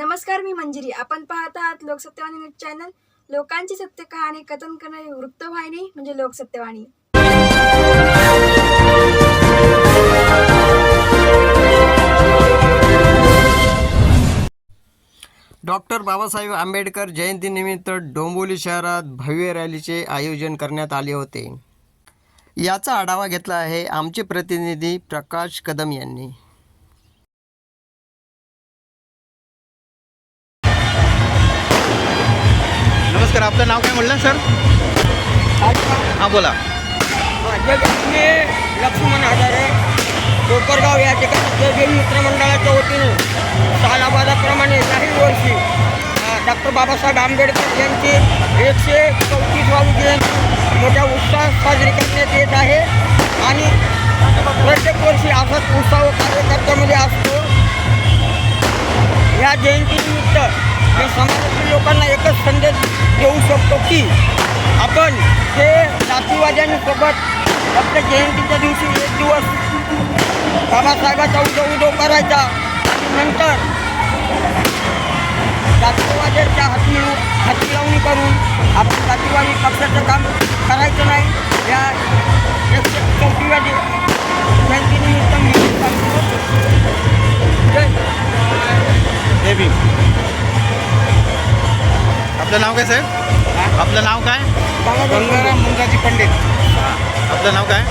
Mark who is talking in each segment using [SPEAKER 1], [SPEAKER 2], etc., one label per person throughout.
[SPEAKER 1] नमस्कार मी मंजिरी. आपण पाहत आहात लोकसत्यवाणी न्यूज चॅनल. लोकांची सत्य कहाणी कथन करणारी वृत्तवाहिनी म्हणजे लोकसत्यवाणी
[SPEAKER 2] डॉक्टर बाबासाहेब आंबेडकर जयंतीनिमित्त डोंबोली शहरात भव्य रॅलीचे आयोजन करण्यात आले होते. याचा आढावा घेतला आहे आमचे प्रतिनिधी प्रकाश कदम यांनी.
[SPEAKER 3] सर आपलं नाव काय म्हणलं सर? हां बोला.
[SPEAKER 4] माझ्या मी लक्ष्मण हजारे कोपरगाव या ठिकाणी जयभीम मित्रमंडळाच्या वतीने सालाबादाप्रमाणे काही वर्षी डॉक्टर बाबासाहेब आंबेडकर यांची एकशे चौतीसवावी जयंती मोठ्या उत्साहात साजरी करण्यात येत आहे. आणि प्रत्येक वर्षी असाच उत्साह कार्यकर्त्यामध्ये असतो. या जयंतीनिमित्त मी समाजातील लोकांना एकच संदेश देऊ शकतो की आपण हे जातीवाद्यांसोबत फक्त जयंतीच्या दिवशी एक दिवस बाबासाहेबाचा उदो उदो करायचा. नंतर जातीवाद्याच्या हाती हाती लावणी करून आपण जातीवादी पक्षाचं काम करायचं नाही. या
[SPEAKER 3] आपलं नाव काय साहेब? आपलं नाव काय?
[SPEAKER 4] गंगाराम मुंजाजी पंडित.
[SPEAKER 3] आपलं नाव काय?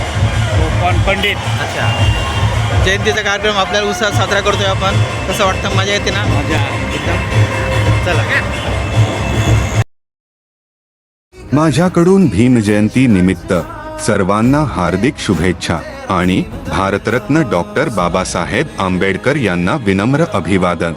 [SPEAKER 4] पंडित.
[SPEAKER 3] अच्छा. जयंतीचा कार्यक्रम आपल्याला उत्साहात साजरा करतोय आपण. कसं वाटतं? मजा येते ना?
[SPEAKER 4] मजा
[SPEAKER 3] एकदम. चला.
[SPEAKER 5] माझ्याकडून भीम जयंती निमित्त सर्वांना हार्दिक शुभेच्छा आणि भारतरत्न डॉक्टर बाबासाहेब आंबेडकर यांना विनम्र अभिवादन.